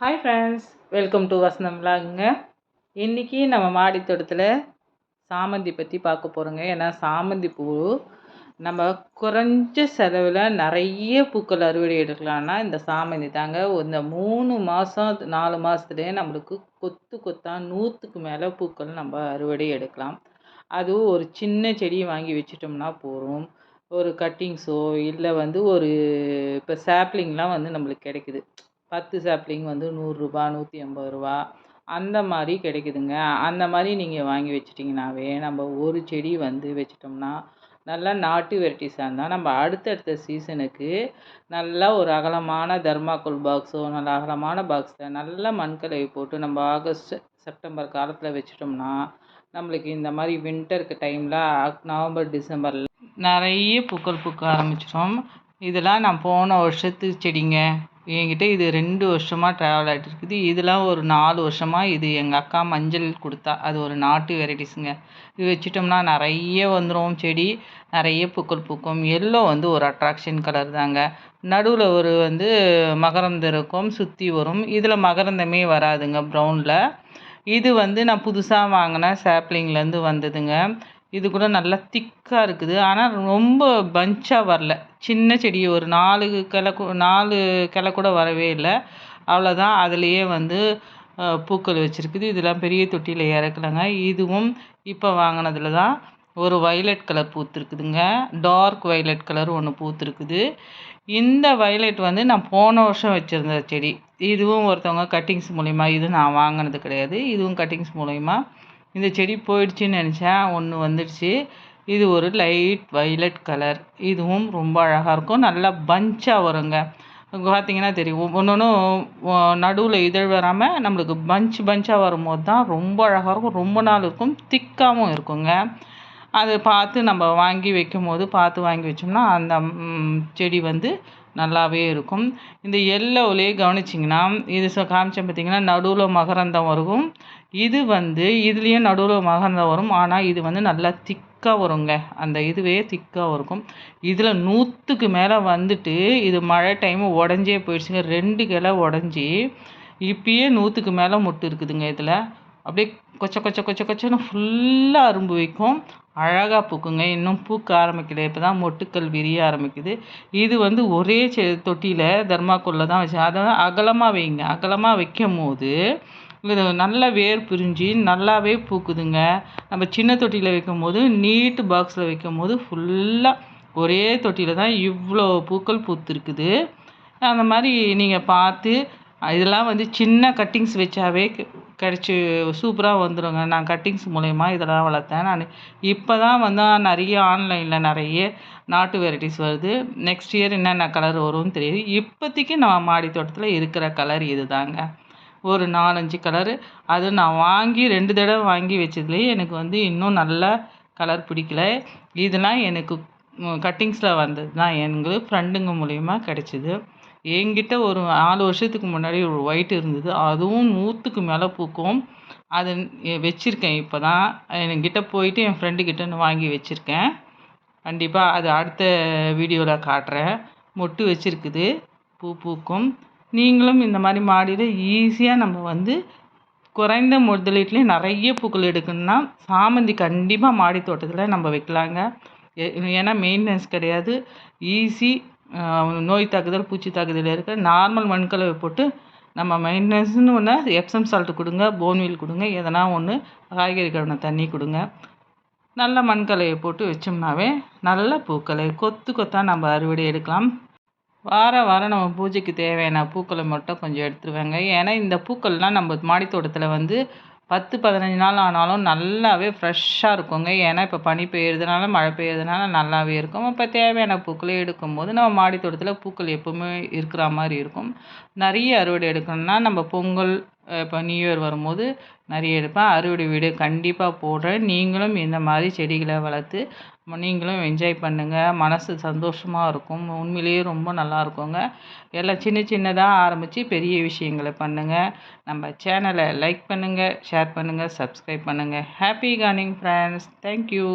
Hi friends welcome to Vasantham விலாகுங்க இன்றைக்கி நம்ம மாடி தோட்டத்தில் சாமந்தி பற்றி பார்க்க போகிறோங்க ஏன்னா சாமந்தி பூ நம்ம குறைஞ்ச செலவில் நிறைய பூக்கள் அறுவடை எடுக்கலான்னா இந்த சாமந்தி தாங்க இந்த மூணு மாதம் நாலு மாதத்துலேயே நம்மளுக்கு கொத்து கொத்தாக நூற்றுக்கு மேலே பூக்கள் நம்ம அறுவடை எடுக்கலாம். அதுவும் ஒரு சின்ன செடியை வாங்கி வச்சிட்டோம்னா போதும். ஒரு கட்டிங்ஸோ இல்லை வந்து ஒரு இப்போ சாப்ளிங்லாம் வந்து நம்மளுக்கு கிடைக்குது. பத்து சாப்ளிங் வந்து நூறுரூபா நூற்றி ஐம்பது ரூபா அந்த மாதிரி கிடைக்குதுங்க. அந்த மாதிரி நீங்கள் வாங்கி வச்சிட்டிங்கனாவே நம்ம ஒரு செடி வந்து வச்சிட்டோம்னா நல்லா நாட்டு வெரைட்டிஸாக இருந்தால் நம்ம அடுத்தடுத்த சீசனுக்கு நல்லா ஒரு அகலமான தர்மாக்கோல் பாக்ஸோ நல்ல அகலமான பாக்ஸில் நல்லா மண்கலவை போட்டு நம்ம ஆகஸ்ட் செப்டம்பர் காலத்தில் வச்சிட்டோம்னா நம்மளுக்கு இந்த மாதிரி வின்டருக்கு டைமில் நவம்பர் டிசம்பரில் நிறைய பூக்கள் பூக்க ஆரம்பிச்சிடும். இதெல்லாம் நான் போன வருஷத்து செடிங்க. என்கிட்ட இது ரெண்டு வருஷமாக ட்ராவல் ஆகிட்டு இருக்குது. இதெல்லாம் ஒரு நாலு வருஷமாக இது எங்கள் அக்கா மஞ்சள் கொடுத்தா. அது ஒரு நாட்டு வெரைட்டிஸுங்க இது வச்சிட்டோம்னா நிறைய வந்துடும் செடி நிறைய பூக்கள் பூக்கும். எல்லோ வந்து ஒரு அட்ராக்ஷன் கலர் தாங்க. நடுவில் ஒரு வந்து மகரந்தம் இருக்கும் சுற்றி வரும். இதில் மகரந்தமே வராதுங்க ப்ரௌனில் இது வந்து நான் புதுசாக வாங்கின சாப்ளிங்லேருந்து வந்ததுங்க. இது கூட நல்லா திக்காக இருக்குது. ஆனால் ரொம்ப பஞ்சாக வரல. சின்ன செடி ஒரு நாலு கிளை நாலு கிளை கூட வரவே இல்லை. அவ்வளோதான் அதுலேயே வந்து பூக்கள் வச்சுருக்குது. இதெல்லாம் பெரிய தொட்டியில் இறக்கலைங்க. இதுவும் இப்போ வாங்கினதுல தான் ஒரு வயலட் கலர் பூத்துருக்குதுங்க. டார்க் வயலட் கலர் ஒன்று பூத்துருக்குது. இந்த வயலட் வந்து நான் போன வருஷம் வச்சுருந்த செடி. இதுவும் ஒருத்தவங்க கட்டிங்ஸ் மூலிமா இது நான் வாங்கினது கிடையாது. இதுவும் கட்டிங்ஸ் மூலிமா இந்த செடி போயிடுச்சுன்னு நினச்சேன் ஒன்று வந்துடுச்சு. இது ஒரு லைட் வைலட் கலர். இதுவும் ரொம்ப அழகாக இருக்கும். நல்லா பஞ்சாக வருங்க. பார்த்தீங்கன்னா தெரியும். ஒன்று ஒன்றும் நடுவில் இதழ் வராமல் நம்மளுக்கு பஞ்ச் பஞ்சாக வரும்போது தான் ரொம்ப அழகாக இருக்கும். ரொம்ப நாள் இருக்கும். திக்காகவும் இருக்குங்க. அது பார்த்து நம்ம வாங்கி வைக்கும் போது பார்த்து வாங்கி வச்சோம்னா அந்த செடி வந்து நல்லாவே இருக்கும். இந்த எல்லோவிலே கவனிச்சிங்கன்னா இது காமிச்சேன் பார்த்திங்கன்னா நடுவில் மகரந்தம் வரும் இது வந்து இதுலேயும் நடுவில் மகரந்தம் வரும். ஆனால் இது வந்து நல்லா திக்காக வருங்க. அந்த இதுவே திக்காக இருக்கும். இதில் நூற்றுக்கு மேலே வந்துட்டு இது மழை டைமு உடஞ்சே போயிடுச்சுங்க. ரெண்டு கிளை உடஞ்சி இப்பயே நூற்றுக்கு மேலே மொட்டு இருக்குதுங்க இதில். அப்படியே கொச்ச கொச்ச கொச்ச கொச்சன்னு ஃபுல்லாக அரும்பு வைக்கும். அழகாக பூக்குங்க. இன்னும் பூக்க ஆரம்பிக்கலை. இப்போ தான் மொட்டுக்கள் விரிய ஆரம்பிக்குது. இது வந்து ஒரே செ தொட்டியில் தர்மாக்கோலில் தான் வச்சு அதை அகலமாக வைங்க. அகலமாக வைக்கும் போது இது நல்ல வேர் பிரிஞ்சு நல்லாவே பூக்குதுங்க. நம்ம சின்ன தொட்டியில் வைக்கும் போது நீட்டு பாக்ஸில் வைக்கும் போது ஃபுல்லாக ஒரே தொட்டியில் தான் இவ்வளோ பூக்கள் பூத்துருக்குது. அந்த மாதிரி நீங்கள் பார்த்து இதெல்லாம் வந்து சின்ன கட்டிங்ஸ் வச்சாவே கிடச்சி சூப்பராக வந்துடுங்க நான் கட்டிங்ஸ் மூலயமா இதெல்லாம் வளர்த்தேன். நான் இப்போ தான் வந்து நிறைய ஆன்லைனில் நிறைய நாட்டு வெரைட்டிஸ் வருது. நெக்ஸ்ட் இயர் என்னென்ன கலர் வரும்னு தெரியுது. இப்போதைக்கு நான் மாடி தோட்டத்தில் இருக்கிற கலர் இது தாங்க ஒரு நாலஞ்சு கலரு அது நான் வாங்கி ரெண்டு தடவை வாங்கி வச்சதுலேயே எனக்கு வந்து இன்னும் நல்ல கலர் பிடிக்கல. இதெல்லாம் எனக்கு கட்டிங்ஸில் வந்தது தான் எங்களுக்கு ஃப்ரெண்டுங்க மூலிமா கிடச்சிது. என்கிட்ட ஒரு நாலு வருஷத்துக்கு முன்னாடி ஒரு ஒயிட் இருந்தது. அதுவும் நூற்றுக்கு மேலே பூக்கும். அது வச்சுருக்கேன் இப்போ தான் என்கிட்ட போயிட்டு என் ஃப்ரெண்டு வாங்கி வச்சுருக்கேன். கண்டிப்பாக அது அடுத்த வீடியோவில் காட்டுறேன். மொட்டு வச்சுருக்குது. பூ பூக்கும். நீங்களும் இந்த மாதிரி மாடியில் ஈஸியாக நம்ம வந்து குறைந்த முதலீட்லேயே நிறைய பூக்கள் எடுக்கணும்னா சாமந்தி கண்டிப்பாக மாடி தோட்டத்தில் நம்ம வைக்கலாங்க. ஏன்னா மெயின்டெனன்ஸ் கிடையாது. ஈஸி நோய் தாக்குதல் பூச்சி தாக்குதல் இருக்க நார்மல் மண்கலவை போட்டு நம்ம மெயின்டெனன்ஸ்னு ஒன்று எப்சம் சால்ட்டு கொடுங்க போன்வீல் கொடுங்க எதனா ஒன்று காய்கறி கழுவின தண்ணி கொடுங்க. நல்ல மண்கலையை போட்டு வச்சோம்னாவே நல்ல பூக்களை கொத்து கொத்தாக நம்ம அறுவடை எடுக்கலாம். வாரம் வாரம் நம்ம பூஜைக்கு தேவையான பூக்களை மட்டும் கொஞ்சம் எடுத்துருவாங்க. ஏன்னா இந்த பூக்கள்லாம் நம்ம மாடித்தோட்டத்தில் வந்து பத்து பதினஞ்சு நாள் ஆனாலும் நல்லாவே ஃப்ரெஷ்ஷாக இருக்குங்க. ஏன்னா இப்போ பனி பெய்யறதுனால மழை பெய்யறதுனால நல்லாவே இருக்கும். இப்போ தேவையான பூக்களை எடுக்கும்போது நம்ம மாடி தோட்டத்தில் பூக்கள் எப்போவுமே இருக்கிற மாதிரி இருக்கும். நிறைய அறுவடை எடுக்கணும்னா நம்ம பொங்கல் இப்போ நியூ இயர் வரும்போது நிறைய எடுப்பேன். அறுவடை வீடியோ கண்டிப்பாக போடுறேன். நீங்களும் இந்த மாதிரி செடிகளை வளர்த்து நீங்களும் என்ஜாய் பண்ணுங்கள் மனசு சந்தோஷமாக இருக்கும். உண்மையிலேயே ரொம்ப நல்லா இருக்குங்க. எல்லாம் சின்ன சின்னதாக ஆரம்பித்து பெரிய விஷயங்களை பண்ணுங்கள் நம்ம சேனலை லைக் பண்ணுங்கள் ஷேர் பண்ணுங்கள் சப்ஸ்கிரைப் பண்ணுங்கள் ஹாப்பி கார்னிங் ஃப்ரெண்ட்ஸ் தேங்க்யூ